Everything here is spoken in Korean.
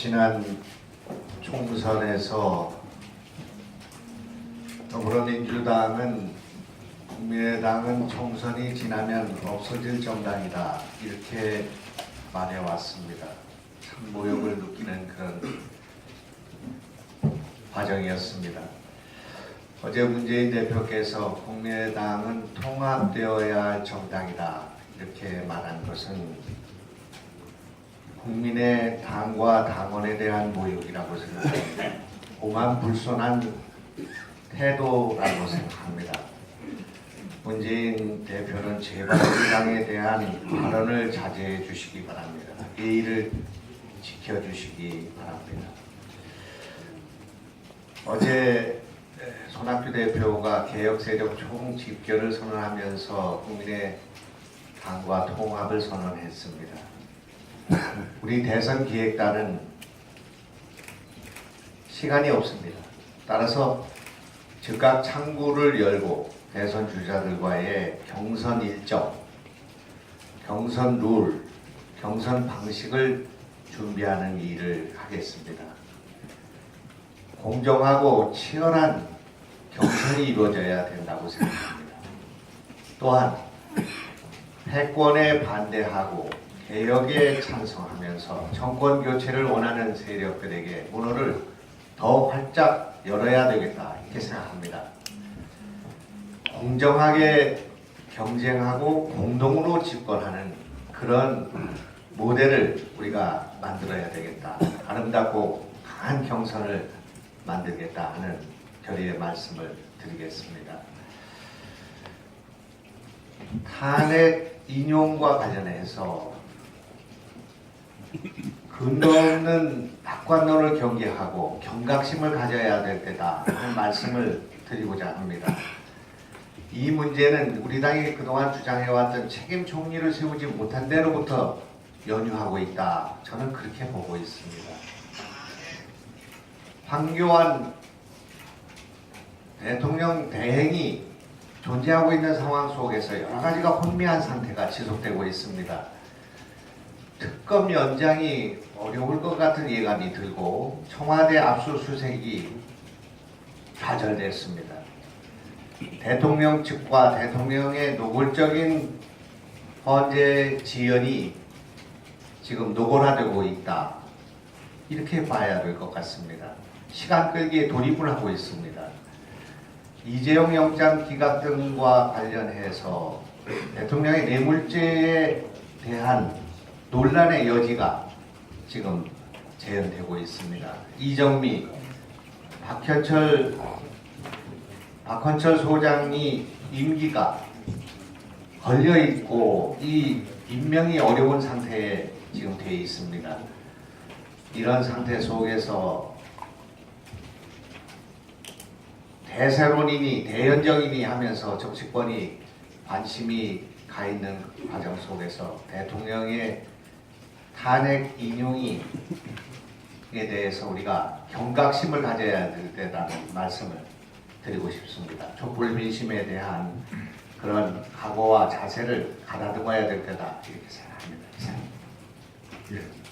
지난 총선에서 더불어민주당은 국민의당은 총선이 지나면 없어질 정당이다 이렇게 말해왔습니다. 참 모욕을 느끼는 그런 과정이었습니다. 어제 문재인 대표께서 국민의당은 통합되어야 할 정당이다 이렇게 말한 것은 국민의 당과 당원에 대한 모욕이라고 생각합니다. 오만 불손한 태도라고 생각합니다. 문재인 대표는 제발 이 당에 대한 발언을 자제해 주시기 바랍니다. 예의를 지켜주시기 바랍니다. 어제 손학규 대표가 개혁 세력 총집결을 선언하면서 국민의 당과 통합을 선언했습니다. 우리 대선 기획단은 시간이 없습니다. 따라서 즉각 창구를 열고 대선 주자들과의 경선 일정, 경선 룰, 경선 방식을 준비하는 일을 하겠습니다. 공정하고 치열한 경선이 이루어져야 된다고 생각합니다. 또한 패권에 반대하고 개혁에 찬성하면서 정권 교체를 원하는 세력들에게 문호를 더 활짝 열어야 되겠다 이렇게 생각합니다. 공정하게 경쟁하고 공동으로 집권하는 그런 모델을 우리가 만들어야 되겠다. 아름답고 강한 경선을 만들겠다 하는 결의의 말씀을 드리겠습니다. 탄핵 인용과 관련해서 근거 없는 낙관론을 경계하고 경각심을 가져야 될 때다 하는 말씀을 드리고자 합니다. 이 문제는 우리 당이 그동안 주장해왔던 책임 총리를 세우지 못한 데로부터 연유하고 있다. 저는 그렇게 보고 있습니다. 황교안 대통령 대행이 존재하고 있는 상황 속에서 여러 가지가 혼미한 상태가 지속되고 있습니다. 특검 연장이 어려울 것 같은 예감이 들고 청와대 압수수색이 좌절됐습니다. 대통령 측과 대통령의 노골적인 헌재 지연이 지금 노골화되고 있다. 이렇게 봐야 될 것 같습니다. 시간 끌기에 돌입을 하고 있습니다. 이재용 영장 기각 등과 관련해서 대통령의 뇌물죄에 대한 논란의 여지가 지금 재현되고 있습니다. 이정미, 박현철, 박헌철 소장이 임기가 걸려 있고 이 임명이 어려운 상태에 지금 되어 있습니다. 이런 상태 속에서 대세론이니 대연정이니 하면서 정치권이 관심이 가 있는 과정 속에서 대통령의 탄핵 인용이 에 대해서 우리가 경각심을 가져야 될 때라는 말씀을 드리고 싶습니다. 촛불 민심에 대한 그런 각오와 자세를 가다듬어야 될 때다 이렇게 생각합니다. 이상. 예.